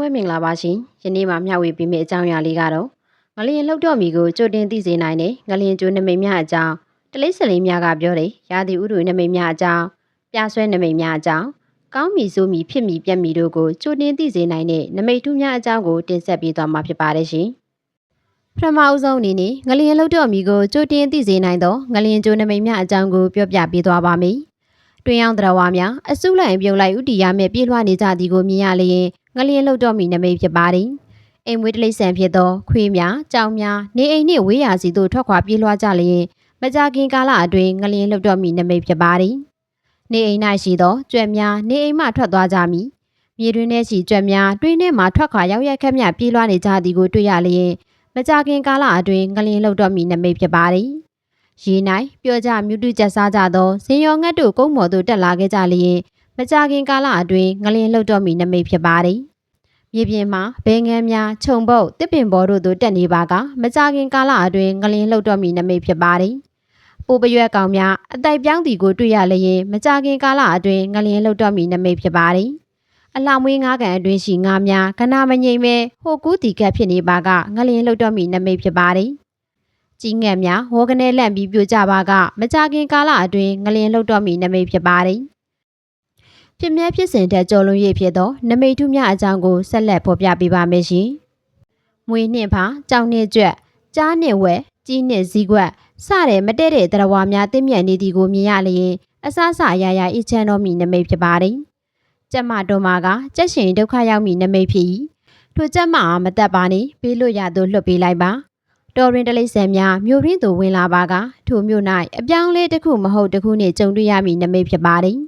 ပဲမင်္ဂလာပါရှင်ယနေ့မှာမျှဝေပေးမယ့်အကြောင်းအရာလေးကတော့ငလျင်လှုပ်တော့မီကိုကြိုတင်သိစေနိုင်တဲ့ငလျင်ကျိုးနမိတ်များအကြောင်းတလိပ်စလင်းများကပြောတယ်ရာသီဥတုနမိတ်များအကြောင်းပြဆွဲနမိတ်များအကြောင်းကောင်းမီဆိုးမီဖြစ်မီပြက်မီတို့ကိုကြိုတင်သိစေနိုင်တဲ့နမိတ်ထူးများအကြောင်းကိုတင်ဆက်ပေးသွားမှာဖြစ်ပါတယ်ရှင်ပထမအဦးဆုံးအနေနဲ့ငလျင်လှုပ်တော့မီကိုကြိုတင်သိစေနိုင်သောငလျင်ကျိုးနမိတ်များအကြောင်းကိုပြောပြပေးသွားပါမယ် တွင်အောင်တရားဝါများအစုလိုက်ပြုံလိုက်ဥတီရမဲ့ပြေးလွှားနေကြသည်ကိုမြင်ရလျင်ငလျင်လှုပ်တော့မီနမိတ်ဖြစ်ပါတယ်။အိမ်မွေးတလိษံဖြစ်သောခွေးများ၊ကြောင်များနေအိမ်နှင့်ဝေးရာစီသို့ထွက်ခွာပြေးလွှားကြလျင်မကြာခင်ကာလအတွင်းငလျင်လှုပ်တော့မီနမိတ်ဖြစ်ပါတယ်။နေအိမ်၌ရှိသောကြွက်များနေအိမ်မှထွက်သွားကြမည်။မြေတွင်ထဲရှိကြွက်များတွင်ထဲမှထွက်ခွာရောက်ရက်ခက်မြပြေးလွှားနေကြသည်ကိုတွေ့ရလျင်မကြာခင်ကာလအတွင်းငလျင်လှုပ်တော့မီနမိတ်ဖြစ်ပါတယ်။ ရေ၌ပျော်ကြမြူတုကျက်စားကြသောဇင်ရောငတ်တို့ကုန်းမော်သို့တက်လာခဲ့ကြလျင်မကြာခင်ကာလအတွင်းငလျင်လှုပ်တော့မီနမိတ်ဖြစ်ပါတယ်။မြေပြင်မှာဘဲငန်းများခြုံပုတ်တစ်ပင်ဘော်တို့သို့တက်နေပါကမကြာခင်ကာလအတွင်းငလျင်လှုပ်တော့မီနမိတ်ဖြစ်ပါတယ်။ပိုးပရွက်ကောင်များအတိုက်ပြောင်းတီကိုတွေ့ရလျင်မကြာခင်ကာလအတွင်းငလျင်လှုပ်တော့မီနမိတ်ဖြစ်ပါတယ်။အလှမွေးငါးကန်အတွင်းရှိငါးများကနာမငိမ့်မဲဟိုကူးတီကပ်ဖြစ်နေပါကငလျင်လှုပ်တော့မီနမိတ်ဖြစ်ပါတယ်။ ကြီးငယ်များဟောကနေလန့်ပြီးပြိုကျပါကမကြာခင်ကာလအတွင်းငလျင်လှုပ်တော့မီနမိတ်ဖြစ်ပါတယ်။ဖြစ်မြဲဖြစ်စဉ်တဲ့ကြော်လွန်ရည်ဖြစ်သောနမိတ်ထုများအကြောင်းကိုဆက်လက်ဖော်ပြပေးပါမယ်ရှင်။မွေနှင့်ဖာကြောင်နှင့်ကြွက်ကြားနှင့်ဝဲကြီးနှင့်ဇီးကွက်စတဲ့မတည့်တဲ့တရဝါများတင့်မြတ်နေသည်ကိုမြင်ရလျင်အဆအဆအရာရာအချမ်းတော်မီနမိတ်ဖြစ်ပါတယ်။ကျက်မတော်မှာကကြက်ရှင်ဒုက္ခရောက်မီနမိတ်ဖြစ်၏ထိုကျက်မအားမတက်ပါနှင့်ပေးလို့ရသို့လွတ်ပေးလိုက်ပါ တော်ရင်တလိษံများမြို့ရင်းသို့ဝင်လာပါကထိုမြို့၌အပြောင်းလဲတစ်ခုမဟုတ်တစ်ခုနှင့်ကြုံတွေ့ရမည်နမိတ်ဖြစ်ပါတယ်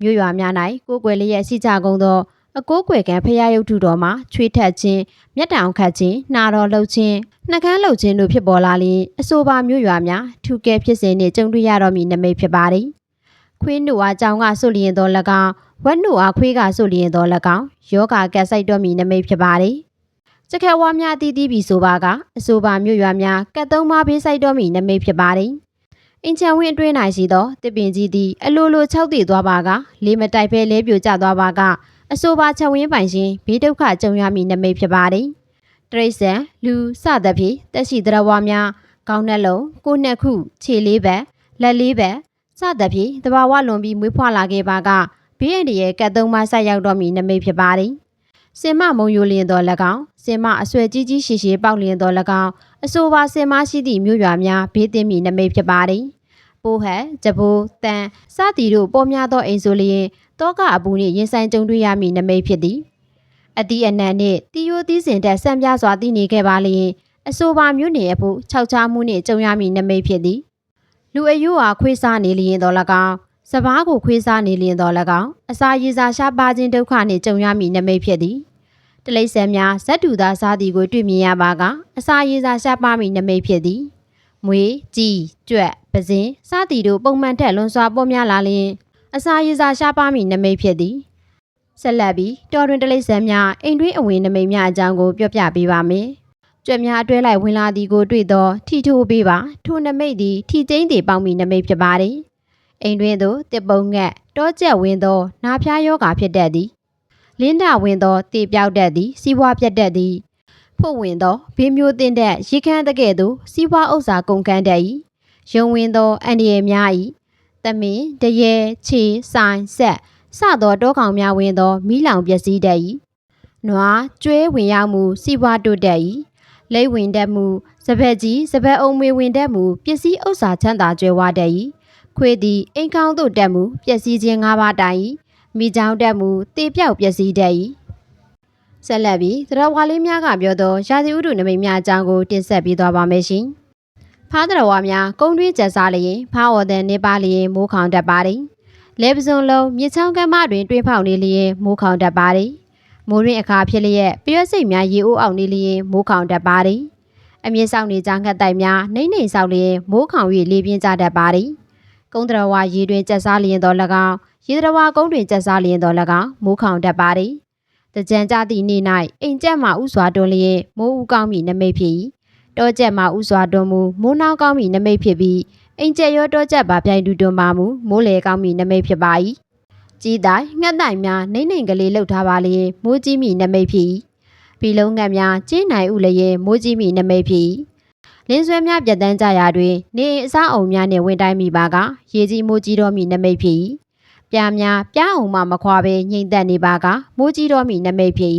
မြို့ရွာများ၌ကိုယ်ွယ်လျက်ရှိကြကုန်သောအကိုးကွယ်ကံဖရာယုတ်ထုတော်မှာချွေးထက်ခြင်းမျက်တောင်ခတ်ခြင်းနှာတော်လှုပ်ခြင်းနှကန်းလှုပ်ခြင်းတို့ဖြစ်ပေါ်လာလျင်အဆိုပါမြို့ရွာများထူကဲဖြစ်စဉ်နှင့်ကြုံတွေ့ရတော့မည်နမိတ်ဖြစ်ပါသည်ခွေးနှုတ်အားကြောင်ကဆွလျင်တော်၎င်းဝက်နှုတ်အားခွေးကဆွလျင်တော်၎င်းယောဂကက်ဆိုင်တော်မည်နမိတ်ဖြစ်ပါသည် စခက်ဝါများတည်တည်ပြီးဆိုပါကအဆိုပါမြို့ရွာများကတ်သုံးပါးဘေးဆိုင်တော်မည်နမိတ်ဖြစ်ပါသည်အင်ချံဝင်းအတွင်း၌ရှိသောတစ်ပင်ကြီးသည်အလိုလိုခြောက်တည်သွားပါကလေးမတိုက်ဖဲလဲပြိုကျသွားပါကအဆိုပါချက်ဝင်းပိုင်ရှင်ဘေးဒုက္ခကြုံရမည်နမိတ်ဖြစ်ပါသည်တရိษံလူစသဖြင့်တက်ရှိတရဝါများကောင်းနှလုံးကိုနှစ်ခုခြေလေးဘက်လက်လေးဘက်စသဖြင့်တဘာဝလွန်ပြီးမွေးဖွားလာခဲ့ပါကဘေးအန္တရာယ်ကတ်သုံးပါဆက်ရောက်တော့မည်နမိတ်ဖြစ်ပါသည်စင်မမုံယိုလျင်တော်၎င်းစင်မအဆွဲကြီးကြီးရှိရှိပေါက်လျင်တော်၎င်းအဆိုပါစင်မရှိသည့်မြို့ရွာများဘေးသိမီနမိတ်ဖြစ်ပါသည်ပိုးဟက်ဂျပိုးတန်စသည်တို့ပေါ်များသောအိမ်ဆိုလျင်တောကအပူနှင့်ရင်ဆိုင်ကြုံတွေ့ရမည့်နမိတ်ဖြစ်သည်အတီးအနံနှင့်တီယိုသီးစင်တက်ဆံပြစွာတည်နေခဲ့ပါလျင်အဆိုပါမျိုးနေအဖို့ခြောက်ချားမှုနှင့်ကြုံရမည့်နမိတ်ဖြစ်သည်လူအယုအားခွေးစားနေလျင်တော်၎င်းစပားကိုခွေးစားနေလျင်တော်၎င်းအစာရည်စာရှားပါခြင်းဒုက္ခနှင့်ကြုံရမည့်နမိတ်ဖြစ်သည် တလိษံများဇက်တူသားစားသည်ကိုတွေ့မြင်ရပါကအစာရည်စာရှားပါမည့်နမိတ်ဖြစ်သည်မွေကြီးကြွက်ပဇင်းစသည်တို့ပုံမှန်ထက်လွန်စွာပေါ်များလာလျင်အစာရည်စာရှားပါမည့်နမိတ်ဖြစ်သည်ဆက်လက်ပြီးတော်တွင်တလိษံများအိမ်တွင်းအဝင်နမိတ်များအကြောင်းကိုပြောပြပေးပါမယ်ကြွက်များအတွဲလိုက်ဝင်လာသည်ကိုတွေ့သောထီထိုးပေးပါထိုနမိတ်သည်ထီကျင်းသည်ပေါင်းမီနမိတ်ဖြစ်ပါသည်အိမ်တွင်သို့တစ်ပုံငက်တောကျက်ဝင်သောနာဖျားယောဂါဖြစ်တတ်သည် လင်းဒဝင်သောတေပြောက်တတ်သည်စီးပွားပြတ်တတ်သည်ဖို့ဝင်သောဘေးမျိုးတင်တဲ့ရေခမ်းတကဲ့သို့စီးပွားဥစ္စာကုန်ကန်းတတ်၏ရုံဝင်သောအန္တရာယ်များ၏တမင်တရေခြေဆိုင်ဆက်စသောတောကောင်များဝင်သောမိလောင်ပျက်စီးတတ်၏နွားကျွဲဝင်ရောက်မှုစီးပွားတိုးတက်၏လိတ်ဝင်တတ်မှုစပက်ကြီးစပက်အုံမွေဝင်တတ်မှုပစ္စည်းဥစ္စာချမ်းသာကြွယ်ဝတတ်၏ခွေသည်အိမ်ကောင်းသို့တက်မှုပျက်စီးခြင်း၅ပါးတိုင်၏ မိချောင်းတက်မှုတေပြောက်ပျက်စီးတတ်၏ဆက်လက်ပြီးသရဝါလေးများကပြောသောရာသီဥတုနမိတ်များအကြောင်းကိုတင်ဆက်ပေးသွားပါမယ်ရှင်ဖားသရဝါများကုန်းတွင်းကျက်စားလျင်ဖားဝေါ်တဲ့နေပါလျင်မိုးခေါင်တတ်ပါသည်လေပစုံလုံးမြစ်ချောင်းကမ်းမတွင်တွင်းဖောက်နေလျင်မိုးခေါင်တတ်ပါသည်မိုးရင်းအခါဖြစ်လျက်ပြွက်စိတ်များရေအိုးအောင်နေလျင်မိုးခေါင်တတ်ပါသည်အမြင့်ဆောင်နေကြငှက်တိုင်များနှိမ့်နှိမ့်ဆောက်လျင်မိုးခေါင်၍လေပြင်းကြတတ်ပါသည် ကုန်းတရဝါရေတွင်ကျက်စားလျင်တော်၎င်းရေတရဝါကုန်းတွင်ကျက်စားလျင်တော်၎င်းမိုးခေါင်တတ်ပါသည်တကြံကြသည့်နေ့၌အိမ်ကျက်မှဥစွာတွန်းလျင်မိုးဥကောင်းမီနမိတ်ဖြစ်၏တောကျက်မှဥစွာတွန်းမူမိုးနှောင်းကောင်းမီနမိတ်ဖြစ်ပြီးအိမ်ကျက်ရောတောကျက်ပါပြိုင်တူတွန်းပါမူမိုးလေကောင်းမီနမိတ်ဖြစ်ပါ၏ကြီးတိုင်ငှက်တိုင်များနှိမ့်နှိမ့်ကလေးလှုပ်ထားပါလျင်မိုးကြီးမိနမိတ်ဖြစ်ဘီလုံးငတ်များကျင်းနိုင်ဥလျင်မိုးကြီးမိနမိတ်ဖြစ် လင်းဆွဲများပြတ်တန်းကြရာတွင်နေအိမ်အစားအုံများနှင့်ဝင်တိုင်းမိပါကရေကြီးမိုးကြီးတော်မိနမိတ်ဖြစ်ပြားများပြားအောင်မှမခွာဘဲငိမ့်သက်နေပါကမိုးကြီးတော်မိနမိတ်ဖြစ်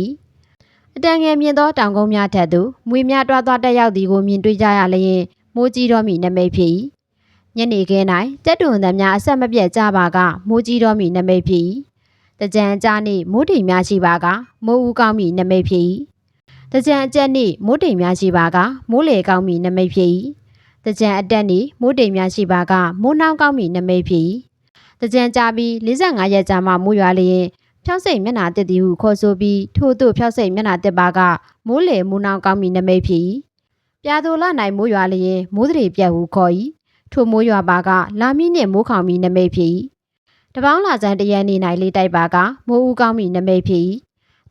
အတန်ငယ်မြင့်သောတောင်ကုန်းများထက်သို့မွေများတွားတွားတက်ရောက်သည်ကိုမြင်တွေ့ကြရလျင်မိုးကြီးတော်မိနမိတ်ဖြစ်ညနေခင်း၌တက်တွန်သံများအဆက်မပြတ်ကြပါကမိုးကြီးတော်မိနမိတ်ဖြစ်တကြံအကြနှင့်မိုးတိမ်များရှိပါကမိုးဦးကောင်းမိနမိတ်ဖြစ် တကြံအကျက်နှင့်မိုးတိမ်များရှိပါကမိုးလေကောင်းမိနမိတ်ဖြစ်တကြံအတက်နှင့်မိုးတိမ်များရှိပါကမိုးနှောင်းကောင်းမိနမိတ်ဖြစ်တကြံကြပြီး45ရက်ကြာမှမိုးရွာလျင်ဖြောက်စိတ်မျက်နှာတက်သည်ဟုခေါ်ဆိုပြီးထို့သို့ဖြောက်စိတ်မျက်နှာတက်ပါကမိုးလေမိုးနှောင်းကောင်းမိနမိတ်ဖြစ်ပြာသူလနိုင်မိုးရွာလျင်မိုးတရေပြတ်ဟုခေါ်၏ထိုမိုးရွာပါကလာမီနှင့်မိုးခေါင်မိနမိတ်ဖြစ်တပေါင်းလာစံတရက်နေ၌လေးတိုက်ပါကမိုးဦးကောင်းမိနမိတ်ဖြစ်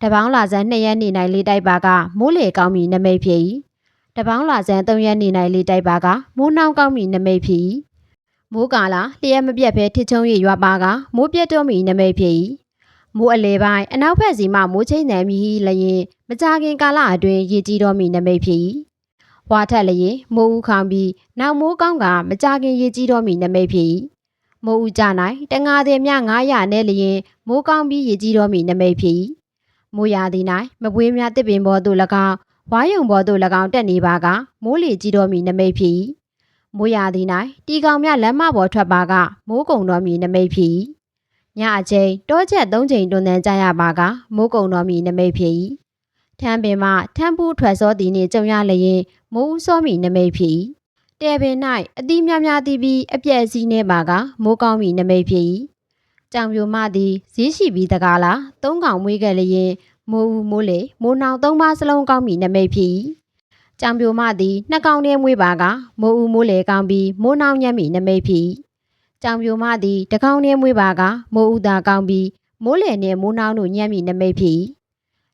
တပေါင်းလာစံနှစ်ရက်နေ၌လေးတိုက်ပါကမိုးလေကောင်းမိနမိတ်ဖြစ်တပေါင်းလာစံသုံးရက်နေ၌လေးတိုက်ပါကမိုးနှောင်းကောင်းမိနမိတ်ဖြစ်မိုးကာလာလျက်မပြတ်ပဲထစ်ချုံရရွာပါကမိုးပြတ်တော့မိနမိတ်ဖြစ်မိုးအလေပိုင်းအနောက်ဘက်စီမှမိုးချိတ်နယ်မီလျင်မကြခင်ကာလအတွင်းရေကြီးတော်မိနမိတ်ဖြစ်ဝါထက်လျင်မိုးဦးခေါင်ပြီးနောက်မိုးကောင်းကမကြခင်ရေကြီးတော်မိနမိတ်ဖြစ်မိုးဦးကြ၌တငါသည်မြ900နဲ့လျင်မိုးကောင်းပြီးရေကြီးတော်မိနမိတ်ဖြစ် မိုးရာသီ၌မပွေးများတစ်ပင်ပေါ်သို့၎င်းဝါယုံပေါ်သို့၎င်းတက်နေပါကမိုးလေကြီးတော်မိနမိတ်ဖြစ်မိုးရာသီ၌တီကောင်များလမ်းမပေါ်ထွက်ပါကမိုးကုံတော်မိနမိတ်ဖြစ်ညအချိန်တောချက်၃ချိန်တွင်တန်းကြရပါကမိုးကုံတော်မိနမိတ်ဖြစ်ထမ်းပင်မှထမ်းပူးထွက်စောသည်နှင့်ကြုံရလျင်မိုးဦးစောမိနမိတ်ဖြစ်တဲပင်၌အသီးများများသည်ပြီးအပြည့်အစည်းနေပါကမိုးကောင်းမိနမိတ်ဖြစ် ကြောင်ပြိုမသည်ဈေးရှိပြီးတကားလားသုံးကောင်မွေးခဲ့လျင်မိုးဦးမိုးလေမိုးနောင်သုံးပါးစလုံးကောင်းမိနမိတ်ဖြစ်ကြောင်ပြိုမသည်နှစ်ကောင်တည်းမွေးပါကမိုးဦးမိုးလေကောင်းပြီးမိုးနောင်ညံ့မိနမိတ်ဖြစ်ကြောင်ပြိုမသည်တကောင်တည်းမွေးပါကမိုးဦးသာကောင်းပြီးမိုးလေနှင့်မိုးနောင်တို့ညံ့မိနမိတ်ဖြစ်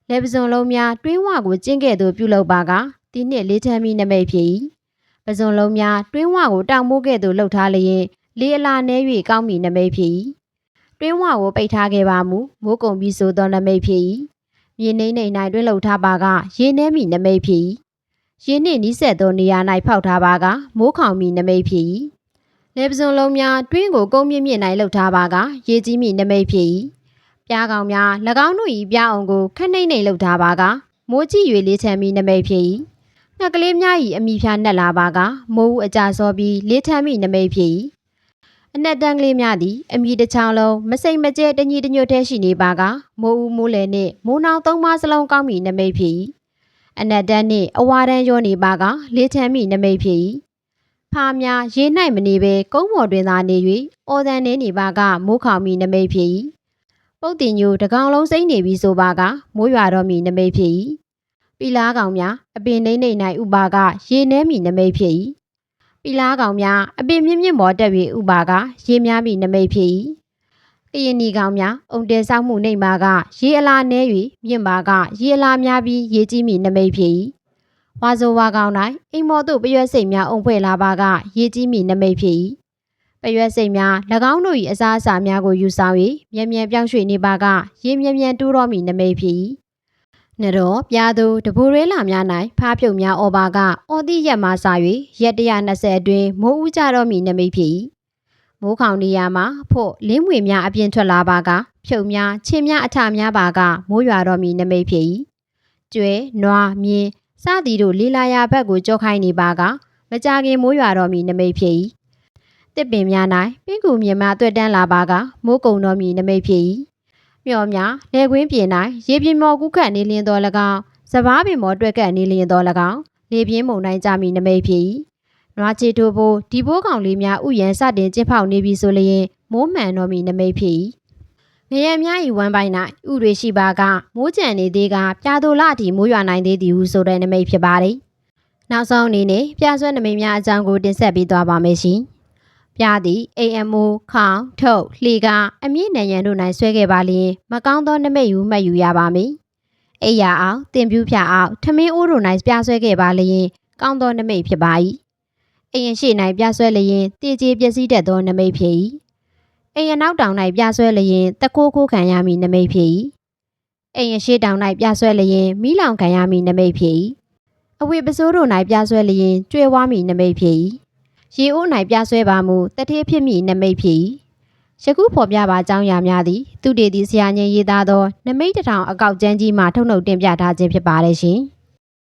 လေပစုံလုံးများတွင်းဝကိုကျင်းခဲ့သို့ပြုလုပ်ပါကဒီနှစ်လေးထမ်းမိနမိတ်ဖြစ်ပစုံလုံးများတွင်းဝကိုတောင်မိုးကဲ့သို့လှုပ်ထားလျင်လေအလာနဲ၍ကောင်းမိနမိတ်ဖြစ် တွင်းဝကိုပိတ်ထားခဲ့ပါမူမိုးကုံပြီးဆိုသောနမိတ်ဖြစ်မြေနှိမ့်နေ၌တွင်းလှုပ်ထားပါကရေနှဲမိနမိတ်ဖြစ်ရေနှင့်နီးစက်သောနေရာ၌ဖောက်ထားပါကမိုးခေါင်မိနမိတ်ဖြစ်လေပစုံလုံးများတွင်းကိုကုန်းမြင့်မြင့်၌လှုပ်ထားပါကရေကြီးမိနမိတ်ဖြစ်ပြားကောင်များ၎င်းတို့၏ပြားအောင်ကိုခက်နှိမ့်နှိမ့်လှုပ်ထားပါကမိုးကြည့်၍လေးချမ်းမိနမိတ်ဖြစ်ငှက်ကလေးများ၏အမိဖြာနှက်လာပါကမိုးဦးအကြစောပြီးလေးထမ်းမိနမိတ်ဖြစ် အနက်တန်းကလေးများသည်အမိတစ်ချောင်းလုံးမစိမ့်မကျဲတညီတညွတ်တည်းရှိနေပါကမိုးဦးမိုးလေနှင့်မိုးနောင်သုံးပါးစလုံးကောင်းမိနမိတ်ဖြစ်အနက်တန်းနှင့်အဝါတန်းရောနေပါကလေးထမ်းမိနမိတ်ဖြစ်ဖားများရေ၌မနေဘဲကုန်းပေါ်တွင်သာနေ၍အော်တန်နေနေပါကမိုးခေါင်မိနမိတ်ဖြစ်ပုတ်တင်ညိုတကောင်လုံးစိမ့်နေပြီဆိုပါကမိုးရွာတော့မိနမိတ်ဖြစ်ပီလားကောင်များအပင်နှိမ့်နှိမ့်၌ဥပါကရေနှဲမိနမိတ်ဖြစ်၏ ပီလားကောင်များအပင်မြင့်မြင့်ပေါ်တက်၍ဥပါက ရေများမိနမိတ်ဖြစ်၏ကရင်နီကောင်များအုံတဲဆောက်မှုနှိမ့်ပါက ရေအလားနှဲ၍မြင့်ပါက ရေအလားများပြီးရေကြီးမိနမိတ်ဖြစ်၏ဝါဆိုဝါကောင်၌အိမ်မော်သို့ပရွက်စိတ်များအုံဖွဲ့လာပါက ရေကြီးမိနမိတ်ဖြစ်၏ပရွက်စိတ်များ၎င်းတို့၏အစားအစာများကိုယူဆောင်၍မြန်မြန်ပြောင်းရွှေ့နေပါကရေမြန်မြန်တူးတော်မိနမိတ်ဖြစ်၏ နှတော်ပြာသူတဘူရဲလာများ၌ဖားဖြုတ်များအော်ပါကအော်တိရက်မှစ၍ရက်120အတွင်းမိုးဦးကြတော့မီနမိတ်ဖြစ်မိုးခေါင်နေရမှာဖို့လင်းမွေများအပြင်ထွက်လာပါကဖြုတ်များချင်းများအထများပါကမိုးရွာတော့မီနမိတ်ဖြစ်ကျွဲနွားမြင်းစသည်တို့လေးလာရာဘက်ကိုကြောခိုင်းနေပါကမကြခင်မိုးရွာတော့မီနမိတ်ဖြစ်တစ်ပင်များ၌ပင်ကူမြေမှတွေ့တန်းလာပါကမိုးကုံတော်မီနမိတ်ဖြစ် မျော်များလေကွင်းပြင်၌ရေပြင်မော်ကူးခတ်နေလင်းတော်၎င်းစပားပင်မော်တွက်ကတ်နေလင်းတော်၎င်းလေပြင်းမုန်တိုင်းကြမိနမိတ်ဖြစ်နွားချီထိုးဖို့ဒီဘိုးကောင်လေးများဥယျံစတင်ကျင်းဖောက်နေပြီဆိုလျင်မိုးမှန်တော်မီနမိတ်ဖြစ်ငရံများဤဝမ်းပိုင်း၌ဥတွေရှိပါကမိုးကြံနေသေးကပြာသူလအထိမိုးရွာနိုင်သေးသည်ဟုဆိုတဲ့နမိတ်ဖြစ်ပါတယ်နောက်ဆုံးအနေနဲ့ပြဆွဲနမိတ်များအကြောင်းကိုတင်ဆက်ပေးသွားပါမယ်ရှင် ပြသည် AMO ခေါင်ထုတ်လှီကအမြင့်နံရံတို့၌ဆွဲခဲ့ပါလျင်မကောင်းသောနမိတ်ယူမှတ်ယူရပါမည်အိယာအောင်တင်ပြူးဖြာအောင်ထမင်းအိုးတို့၌ပြဆွဲခဲ့ပါလျင်ကောင်းသောနမိတ်ဖြစ်ပါ၏အရင်ရှိ၌ပြဆွဲလျင်တည်ကြည်ပျက်စီးတတ်သောနမိတ်ဖြစ်၏အိမ်ရနောက်တောင်၌ပြဆွဲလျင်တကိုးကိုးခံရမည်နမိတ်ဖြစ်၏အိမ်ရရှိတောင်၌ပြဆွဲလျင်မိလောင်ခံရမည်နမိတ်ဖြစ်၏အဝိပစိုးတို့၌ပြဆွဲလျင်ကျွဲဝါမည်နမိတ်ဖြစ်၏ ရေအိုး၌ပြဆွဲပါမူတထေးဖြစ်မည်နမိတ်ဖြစ်၏ယခုဖော်ပြပါအကြောင်းအရာများသည်သူတေသည့်ဆရာညင်ရေးသားသောနမိတ်တစ်ထောင်အကောက်ကျမ်းကြီးမှထုတ်နှုတ်တင်ပြထားခြင်းဖြစ်ပါတယ်ရှင်။